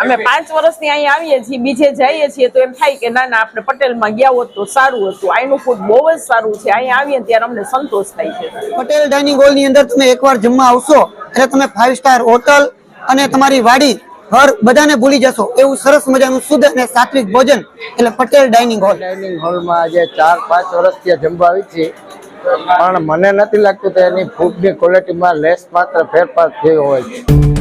અમે પાંચ વર્ષથી અહીંયા આવીએ છીએ બીજે જઈએ છીએ તો એમ થાય કે ના ના આપણે પટેલમાં ગયા હોત તો સારું હતું. અહીંનું ફૂડ બહુ જ સારું છે. અહીંયા આવીએ ત્યારે અમને સંતોષ થાય છે. પટેલ ડાઇનિંગ હોલની અંદર તમે એકવાર જમવા આવશો એટલે તમે ફાઇવ સ્ટાર હોટલ અને તમારી વાડી ઘર બધાને ભૂલી જશો. એવું સરસ મજાનું શુદ્ધ અને સાત્વિક ભોજન એટલે પટેલ ડાઇનિંગ હોલ ડાઇનિંગ હોલમાં આજે ચાર પાંચ વર્ષથી જમવા આવી છે પણ મને નથી લાગતું કે એની ફૂડની ક્વોલિટીમાં લેસ માત્ર ફેરફાર થયો હોય છે.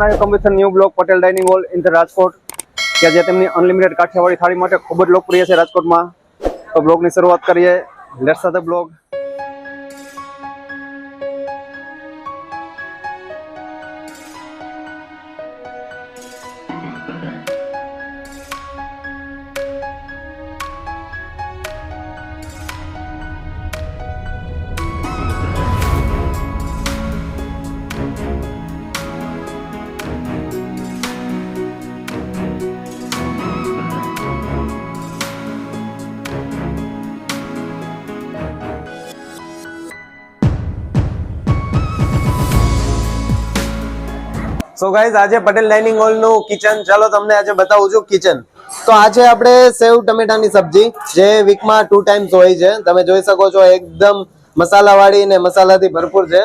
Everyone I new vlog Patel dining hall in the Rajkot, કે જે તેમની અનલિમિટેડ કાઠિયાવાડી થાળી માટે ખૂબ જ લોકપ્રિય છે રાજકોટમાં. તો બ્લોગની શરૂઆત કરીએ. Let's the blog. So guys આજે પટેલ ડાઇનિંગ હોલનું કિચન. ચાલો તમને આજે બતાવું છું કિચન. તો આજે આપણે સેવ ટમેટાની સબ્જી, જે વીકમાં ટુ ટાઈમ્સ હોય છે. તમે જોઈ શકો છો એકદમ મસાલાવાળી ને મસાલાથી ભરપૂર છે.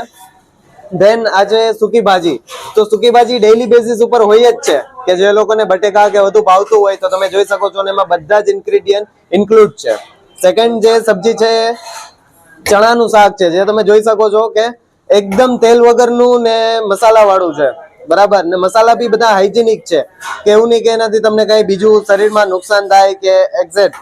ધેન આજે સૂકી ભાજી. તો સૂકી ભાજી ડેઈલી બેઝિસ ઉપર હોય જ છે કે જે લોકોને બટેકા કે વધુ ભાવતું હોય તો તમે જોઈ શકો છો ને એમાં બધા જ ઇન્ગ્રેડિયન્ટ ઇન્ક્લુડ છે. સેકન્ડ જે સબ્જી છે, ચણાનું શાક છે, જે તમે જોઈ શકો છો કે એકદમ તેલ વગરનું ને મસાલાવાળું છે. બરાબર. ને મસાલા બી બધા હાઇજેનિક છે. કે એવું નહીં કે એનાથી તમને કઈ બીજું શરીરમાં નુકસાન થાય કે એક્ઝેક્ટ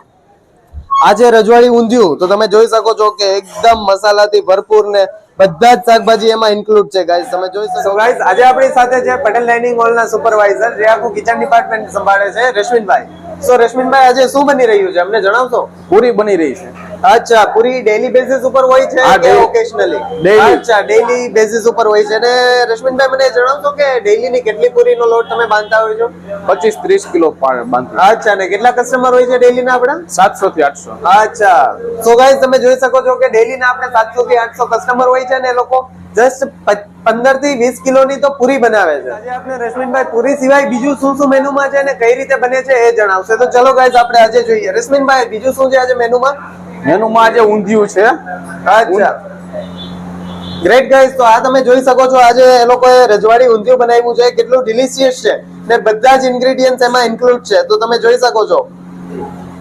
આજે રજવાડી ઊંધિયું તો તમે જોઈ શકો છો કે એકદમ મસાલાથી ભરપૂર ને બધા જ શાકભાજી એમાં ઇન્ક્લુડ છે ગાઈસ તમે જોઈ શકો ગાઈસ આજે આપણી સાથે છે પટેલ ડાઇનિંગ હોલ ના સુપરવાઇઝર જે આખું કિચન ડિપાર્ટમેન્ટ સંભાળે છે રશ્મિનભાઈ. સો રશ્મિનભાઈ આજે શું બની રહ્યું છે? અમને જણાવશો? પૂરી બની રહી છે. અચ્છા પૂરી ડેલી બેસિસ ઉપર હોય છે કે ઓકેશનલી અચ્છા ડેલી બેસિસ ઉપર હોય છે. અને રશ્મિનભાઈ મને જણાવશો કે ડેલી ની કેટલી પૂરીનો લોટ તમે બાંધતા હોય છો? પચીસ ત્રીસ કિલો બાંધતા અચ્છા ને કેટલા કસ્ટમર હોય છે ડેલી ના આપણા? સાતસો થી આઠસો. અચ્છા. સો ગાઈસ તમે જોઈ શકો છો કે ડેલી ના આપણે સાતસો થી આઠસો કસ્ટમર હોય છે ને એ લોકો જસ્ટ પંદરથી વીસ કિલો ની તો પૂરી બનાવે છે. આજે આપણે રશ્મિનભાઈ પૂરી સિવાય બીજું શું શું મેનુમાં છે અને કઈ રીતે બને છે એ જણાવશે. તો ચલો ગાઈસ આપણે આજે જોઈએ. રશ્મિનભાઈ બીજું શું છે આજે મેનુમાં? મેનુમાં આજે ઊંધિયું છે. અચ્છા. ગ્રેટ ગાઈસ તો આ તમે જોઈ શકો છો આજે એ લોકોએ રજવાડી ઊંધિયું બનાવ્યું છે કેટલું ડિલિશિયસ છે ને બધા જ ઇન્ગ્રેડિયન્ટ્સ એમાં ઇન્ક્લુડ છે. તો તમે જોઈ શકો છો.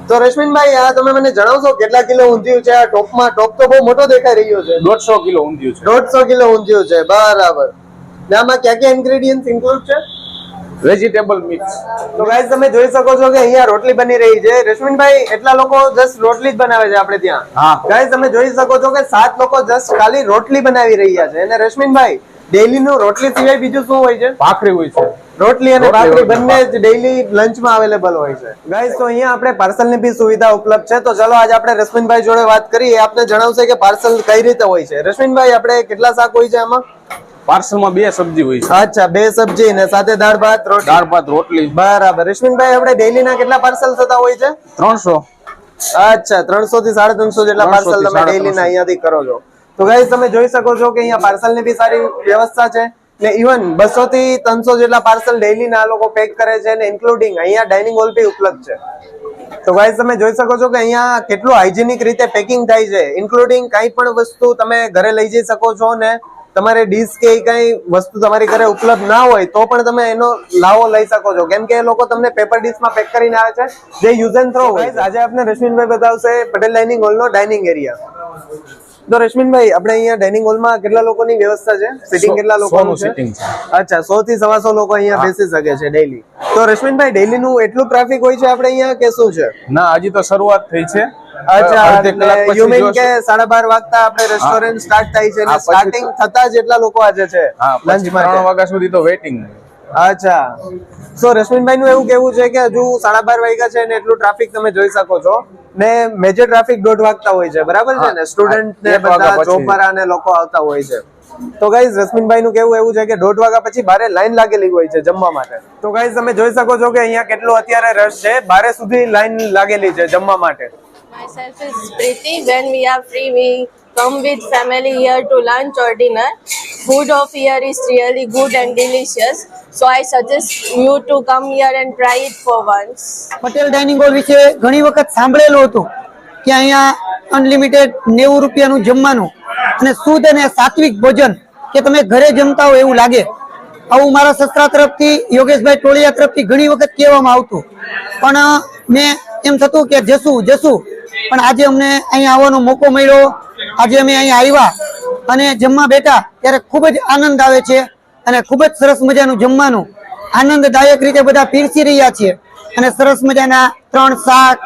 તો રશ્મિનભાઈ આ તમે મને જણાવશો કેટલા કિલો ઊંધિયું છે? આ ટોપમાં ટોપ તો બહુ મોટો દેખાઈ રહ્યો છે. દોઢસો કિલો ઊંધિયું છે. દોઢસો કિલો ઊંધિયું છે. બરાબર. ને આમાં ક્યાં ક્યાં ઇન્ગ્રેડિયન્ટ્સ ઇન્ક્લુડ છે? વેજીટેબલ મિક્સ તો ગાઈસ તમે જોઈ શકો છો કે અહીંયા રોટલી બની રહી છે. રશ્મિનભાઈ એટલા લોકો જસ્ટ રોટલી જ બનાવે છે આપણે ત્યાં. હા. ગાઈસ તમે જોઈ શકો છો કે સાત લોકો જસ્ટ ખાલી રોટલી બનાવી રહ્યા છે. અને રશ્મિનભાઈ ડેઈલી નું રોટલી સિવાય બીજું શું હોય છે? ભાખરી હોય છે. રોટલી અને ભાખરી બંને જ ડેઈલી લંચમાં અવેલેબલ હોય છે. ગાઈસ તો અહીંયા આપણે પાર્સલની બી સુવિધા ઉપલબ્ધ છે. તો ચલો આજે આપણે રશ્મિનભાઈ જોડે વાત કરીએ. આપને જણાવશે કે પાર્સલ કઈ રીતે હોય છે. રશ્મિનભાઈ આપણે કેટલા શાક હોય છે આમાં? પાર્સલમાં બે સબ્જી હોય છે. અચ્છા બે સબ્જી ને સાથે દાળ ભાત રોટલી. દાળ ભાત રોટલી. બરાબર. રશ્મિનભાઈ આપણે ડેલી ના કેટલા પાર્સલ થતા હોય છે? ત્રણસો. અચ્છા ત્રણસો થી સાડા ત્રણસો જેટલા પાર્સલ તમે ડેલી ના અહીંયાથી કરો છો. તો ગાઈસ તમે જોઈ શકો છો કે અહીંયા પાર્સલની બી સારી વ્યવસ્થા છે. ને ઇવન 200 થી ત્રણસો જેટલા પાર્સલ ડેલી ના લોકો પેક કરે છે ને ઇન્ક્લુડિંગ અહીંયા ડાઇનિંગ હોલ બી ઉપલબ્ધ છે. તો ગાઈસ તમે જોઈ શકો છો કે અહીંયા કેટલું હાઇજેનિક રીતે પેકિંગ થાય છે. ઇન્ક્લુડિંગ કઈ પણ વસ્તુ તમે ઘરે લઈ જઈ શકો છો ને તમારે ડીશ કે કઈ વસ્તુ તમારી ઘરે ઉપલબ્ધ ના હોય તો પણ તમે એનો લાવો લઈ શકો છો. કેમ કે એ લોકો તમને પેપર ડીશમાં પેક કરીને આવે છે જે યુઝ એન્ડ થ્રો હોય આજે આપણે રશ્મિનભાઈ બતાવશે પટેલ ડાઇનિંગ હોલ નો ડાઇનિંગ એરિયા તો રશ્મિનભાઈ આપણે અહીંયા ડાઇનિંગ હોલમાં કેટલા લોકોની વ્યવસ્થા છે? સિટિંગ કેટલા લોકોનું છે? અચ્છા સો થી સવાસો લોકો અહીંયા બેસી શકે છે ડેઈલી તો રશ્મિનભાઈ ડેઈલી નું એટલું ટ્રાફિક હોય છે આપણે અહીંયા કે શું છે? ના હજી તો શરૂઆત થઈ છે. અચ્છા યુ મીન કે સાડા બાર વાગતા આપણે રેસ્ટોરન્ટ સ્ટાર્ટ થાય છે સ્ટાર્ટિંગ થતા જ એટલા લોકો આજે છે લંચ પછી ત્રણ વાગ્યા સુધી તો વેઇટિંગ અચ્છા. સો રશ્મિનભાઈ નું એવું કેવું છે કે હજુ સાડા બાર વાગ્યા છે ને એટલું ટ્રાફિક તમે જોઈ શકો છો. ને મેજર ટ્રાફિક દોઢ વાગતા હોય છે બરાબર છે ને? સ્ટુડન્ટ ને બધા ચોપરા ને લોકો આવતા હોય છે. તો ગાઈઝ રશ્મિનભાઈ નું કેવું એવું છે કે દોઢ વાગ્યા પછી બારે લાઈન લાગેલી હોય છે જમવા માટે. તો ગાઈઝ તમે જોઈ શકો છો કે અહીંયા કેટલો અત્યારે રશ છે બારે સુધી લાઈન લાગેલી છે જમવા માટે. Myself is Preeti. When we are free, we come with family here to lunch or dinner. Food of here is really good and delicious. So I suggest you to come here and try it for once. Patel dining hall વિશે ઘણી વખત સાંભળેલું હતું કે અહીંયા unlimited નેવું રૂપિયાનું જમવાનું અને શુદ્ધ અને સાત્વિક ભોજન કે તમે ઘરે જમતા હો એવું લાગે આવું મારા સસરા તરફથી યોગેશભાઈ ટોળિયા તરફથી ઘણી વખત કહેવામાં આવતું પણ મેં એમ થતું કે જશું જશું પણ આજે અમને અહીંયા આવવાનો મોકો મળ્યો. આજે અમે અહીંયા આવ્યા અને જમવા બેઠા ત્યારે ખૂબ જ આનંદ આવે છે અને ખૂબ જ સરસ મજાનું જમવાનું. આનંદદાયક રીતે બધા પીરસી રહ્યા છીએ અને સરસ મજાના ત્રણ શાક,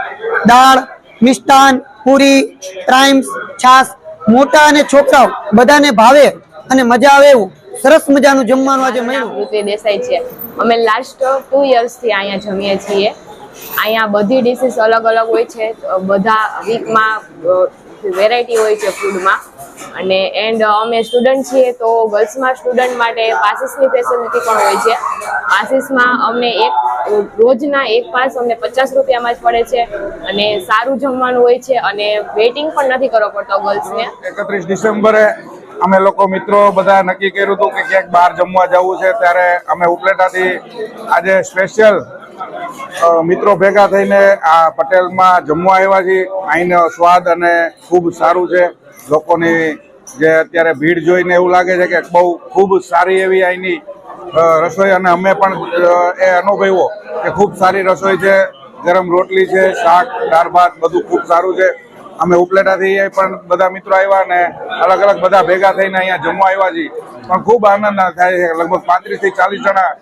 દાળ, મિષ્ટાન, પૂરી પ્રાઇમ્સ છાસ મોટા અને છોકરાઓ બધાને ભાવે અને મજા આવે એવું સરસ મજાનું જમવાનું આજે મળ્યું. દેસાઈ છે. અમે લાસ્ટ ટુ યર્સથી અહીંયા જમીએ છીએ. અહીંયા બધી ડિશિસ અલગ અલગ હોય છે. બધા વીકમાં વેરાયટી હોય છે ફૂડમાં અને એન્ડ અમે સ્ટુડન્ટ છીએ તો ગર્લ્સમાં સ્ટુડન્ટ માટે પાસીસની ફેસિલિટી પણ હોય છે. પાસીસમાં અમને એક, રોજના એક પાસ અમને પચાસ રૂપિયામાં જ પડે છે. અને સારું જમવાનું હોય છે અને વેઇટિંગ પણ નથી કરવો પડતો ગર્લ્સને એકત્રીસ ડિસેમ્બરે અમે લોકો મિત્રો બધા નક્કી કર્યું હતું કે ક્યાંક બહાર જમવા જવું છે. ત્યારે અમે ઉપલેટાથી આજે સ્પેશિયલ મિત્રો ભેગા થઈને આ પટેલમાં જમવા આવ્યા છીએ. અહીંનો સ્વાદ અને ખૂબ સારું છે. લોકોની જે અત્યારે ભીડ જોઈને એવું લાગે છે કે બહુ ખૂબ સારી એવી અહીંની રસોઈ અને અમે પણ એ અનુભવ્યો કે ખૂબ સારી રસોઈ છે. ગરમ રોટલી છે, શાક, દાળ ભાત બધું ખૂબ સારું છે. અમે ઉપલેટાથી પણ બધા મિત્રો આવ્યા અને અલગ અલગ બધા ભેગા થઈને અહીંયા જમવા આવ્યા છીએ. પણ ખૂબ આનંદ થાય છે. લગભગ પાંત્રીસથી ચાલીસ જણા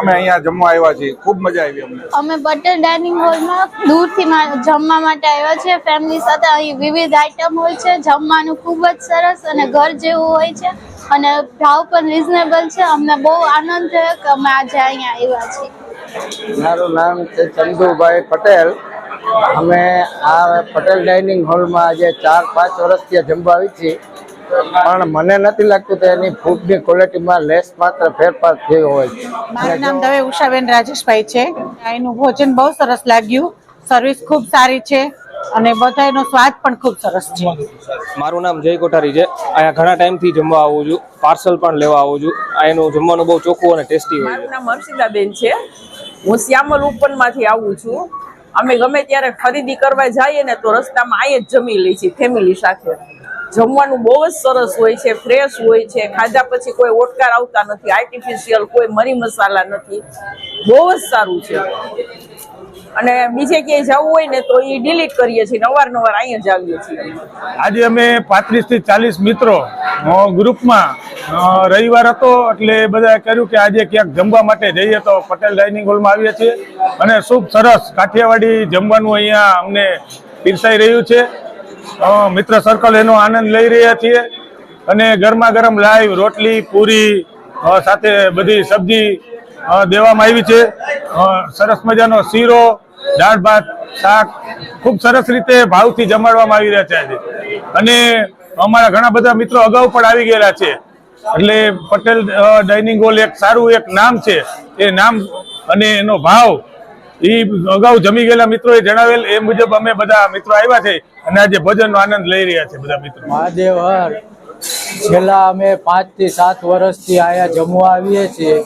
અમે અહીંયા જમવા આવ્યા છીએ. ખૂબ મજા આવી અમને. અમે પટેલ ડાઇનિંગ હોલમાં દૂરથી જમવા માટે આવ્યા છે ફેમિલી સાથે અહીં વિવિધ આઈટમ હોય છે. જમવાનું ખૂબ જ સરસ અને ઘર જેવું હોય છે. અને ભાવ પણ રિઝનેબલ છે. અમને બહુ આનંદ થયો કે અમે આજે અહીંયા આવ્યા છીએ. મારું નામ છે ચંદુભાઈ પટેલ. અમે આ પટેલ ડાઇનિંગ હોલમાં આજે ચાર પાંચ વર્ષથી જમવા આવી છીએ. પણ મને નથી લાગતું કે એની ફૂડની ક્વોલિટીમાં લેસ માત્ર ફેરફાર થયો હોય. મારું નામ દવે ઉષાબેન રાજેશભાઈ છે. અહીંનું ભોજન બહુ સરસ લાગ્યું. સર્વિસ ખૂબ સારી છે અને બધાનો સ્વાદ પણ ખૂબ સરસ છે. મારું નામ જય કોઠારી છે. અહીંયા ઘણા ટાઈમથી જમવા આવું છું. પાર્સલ પણ લેવા આવું છું. અહીંનું જમવાનું બહુ ચોખ્ખું અને ટેસ્ટી હોય છે. મારું નામ હર્ષિતાબેન છે. હું શ્યામલ ઉપનમાંથી આવું છું. અમે ગમે ત્યારે ખરીદી કરવા જઈએ ને તો રસ્તામાં આયે જ જમી લઈએ છીએ ફેમિલી સાથે. જમવાનું બહુ જ સરસ હોય છે ફ્રેશ હોય છે, ખાધા પછી કોઈ ઓટકાર આવતા નથી આર્ટિફિશિયલ કોઈ મરી મસાલા નથી. બહુ જ સારું છે. અને બીજે ક્યાંય જવું હોય ને તો એ ડિલીટ કરીએ છીએ અવારનવાર અહીંયા જ આવીએ છીએ. આજે અમે પાંત્રીસથી ચાલીસ મિત્રો ગ્રુપમાં રવિવાર હતો એટલે બધા કર્યું કે આજે ક્યાંક જમવા માટે જઈએ તો પટેલ ડાઇનિંગ હોલમાં આવીએ છીએ. અને ખૂબ સરસ કાઠિયાવાડી જમવાનું અહીંયા અમને પીરસાઈ રહ્યું છે. મિત્ર સર્કલ એનો આનંદ લઈ રહ્યા છીએ. અને ગરમા ગરમ લાઈવ રોટલી, પૂરી સાથે બધી સબ્જી દેવામાં આવી છે. સરસ મજાનો શીરો, દાળ ભાત, શાક, ખૂબ સરસ રીતે ભાવથી જમાડવામાં આવી રહ્યા છે આજે. અને અમારા ઘણા બધા મિત્રો અગાઉ પણ આવી ગયેલા છે. એટલે પટેલ ડાઇનિંગ હોલ એક સારું એક નામ છે. એ નામ અને એનો ભાવ એ અગાઉ જમી ગયેલા મિત્રોએ જણાવેલ એ મુજબ અમે બધા મિત્રો આવ્યા છે અને આજે ભજનનો આનંદ લઈ રહ્યા છે બધા મિત્રો. મહાદેવ હર છેલ્લા અમે પાંચથી સાત વર્ષથી અહીંયા જમવા આવીએ છીએ.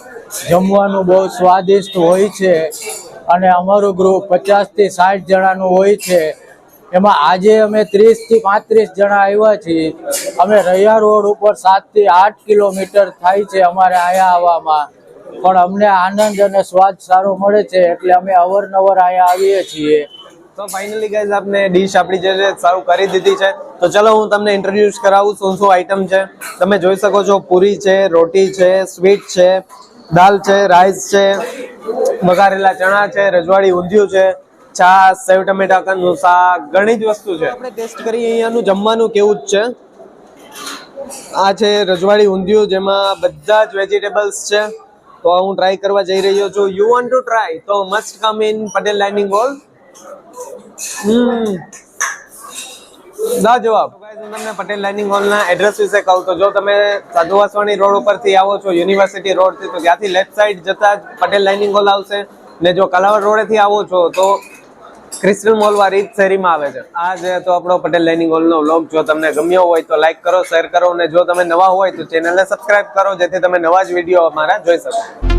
જમવાનું બહુ સ્વાદિષ્ટ હોય છે અને અમારું ગ્રુપ પચાસથી સાઠ જણાનું હોય છે. એમાં આજે અમે ત્રીસથી પાંત્રીસ જણા આવ્યા છીએ. અમે રૈયા રોડ ઉપર સાતથી આઠ કિલોમીટર થાય છે અમારે અહીંયા આવવામાં. પણ અમને આનંદ અને સ્વાદ સારો મળે છે એટલે અમે અવારનવાર અહીંયા આવીએ છીએ. તો ફાઇનલી ગાઈઝ આપને ડીશ આપણી જે છે સારું કરી દીધી છે. તો ચલો, હું તમને ઇન્ટ્રોડ્યુસ કરાવું શું શું આઈટમ છે. તમે જોઈ શકો છો પૂરી છે, રોટી છે સ્વીટ છે, દાલ છે રાઈસ છે, વઘારેલા ચણા છે, રજવાડી ઊંધિયું છે છાસ સેવ ટમેટાકાનું શાક, ઘણી જ વસ્તુ છે. આપણે ટેસ્ટ કરીએ અહીંયાનું જમવાનું કેવું જ છે. આ છે રજવાડી ઊંધિયું, જેમાં બધા જ વેજીટેબલ્સ છે. તો હું ટ્રાય કરવા જઈ રહ્યો છું. યુ વોન્ટ ટુ ટ્રાય તો must come in Patel dining hall દા જવાબ. હું તમને પટેલ ડાઇનિંગ હોલના એડ્રેસ વિશે કહું તો જો તમે સાધુ વાસવાણી રોડ ઉપરથી આવો છો યુનિવર્સિટી રોડથી, તો ત્યાંથી લેફ્ટ સાઈડ જતા જ પટેલ ડાઇનિંગ હોલ આવશે. ને જો કલાવડ રોડેથી આવો છો, તો ક્રિસ્ટલ મોલ વાળી શેરીમાં આવે છે. આ જે તો આપણો પટેલ ડાઇનિંગ હોલનો વ્લોગ જો તમને ગમ્યો હોય તો લાઈક કરો શેર કરો, અને જો તમે નવા હોય તો ચેનલને સબસ્ક્રાઇબ કરો, જેથી તમે નવા જ વીડિયો અમારા જોઈ શકો.